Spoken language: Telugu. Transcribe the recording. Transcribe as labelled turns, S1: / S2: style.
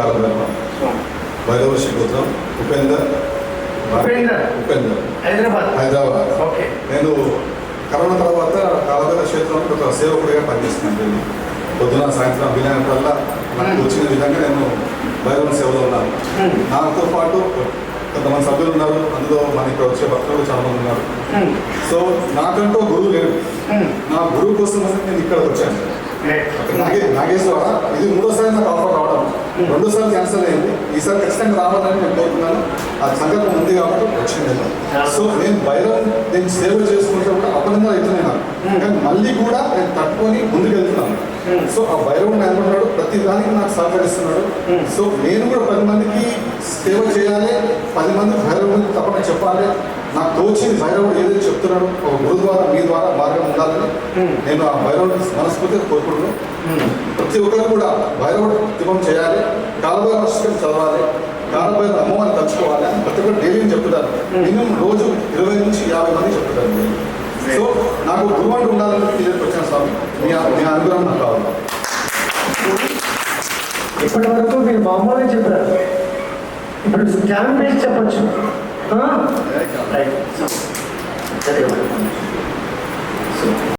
S1: కాలభైరవ భైరవ శ్రీపుత్రం ఉపేందర్
S2: ఉపేందర్. హైదరాబాద్.
S1: హైదరాబాద్.
S2: ఓకే.
S1: నేను కరోనా తర్వాత కాలభైరవ క్షేత్రంలో ఒక సేవకుడిగా పనిచేస్తున్నాను నేను పొద్దున సాయంత్రం వీలైనప్పుడల్లా నాకు వచ్చిన విధంగా నేను భైరవ సేవలో ఉన్నాను. నాతో పాటు కొంతమంది సభ్యులు ఉన్నారు. అందులో మన ఇక్కడ వచ్చే భక్తులు చాలా మంది ఉన్నారు. సో నాకంటూ గురువు లేడు. నా గురువు కోసం నేను ఇక్కడికి వచ్చాను. నాగే నాగేశ్వర ఇది మూడోసారి నాకు ఆఫర్ రెండోసారి క్యాన్సిల్ అయింది ఈసారి ఖచ్చితంగా రావాలని నేను కోరుతున్నాను. ఆ సంకల్పం ఉంది కాబట్టి వచ్చింది. సో నేను భైరవం నేను సేవ చేసుకుంటే కూడా అపనంగా అవుతున్నాయి నాకు. కానీ మళ్ళీ కూడా నేను తట్టుకొని ముందుకు వెళ్తున్నాను సో ఆ భైరవుడు అనుకుంటున్నాడు ప్రతి దానికి నాకు సహకరిస్తున్నాడు. సో నేను కూడా పది మందికి సేవ చేయాలి. పది మంది భైరవుడికి తప్పక చెప్పాలి. నాకు తోచింది భైరవుడు ఏదైతే చెప్తున్నాడు ఒక గురు ద్వారా మీ ద్వారా మార్గం ఉండాలని నేను ఆ భైరవుడు మనస్ఫూర్తిగా కోరుకుంటున్నాను. ప్రతి ఒక్కరు కూడా భైరవుడు దీపం చేయాలి. కాలభైరవ అష్టకం చదవాలి. కాలభైరవ అమ్మవారిని తలుచుకోవాలి అని ప్రతి ఒక్కరు డైలీ చెప్తున్నారు. మినిమం రోజు ఇరవై నుంచి యాభై మంది చెప్తున్నారు. సో నాకు గురువు అంటూ ఉండాలని తెలియదు వచ్చాను స్వామి మీ మీ అనుగ్రహం నాకు కావాలి.
S2: ఇప్పటి వరకు మీరు మామూలుగా చెప్పారు. ఇప్పుడు వేసి చెప్పచ్చు. రైట్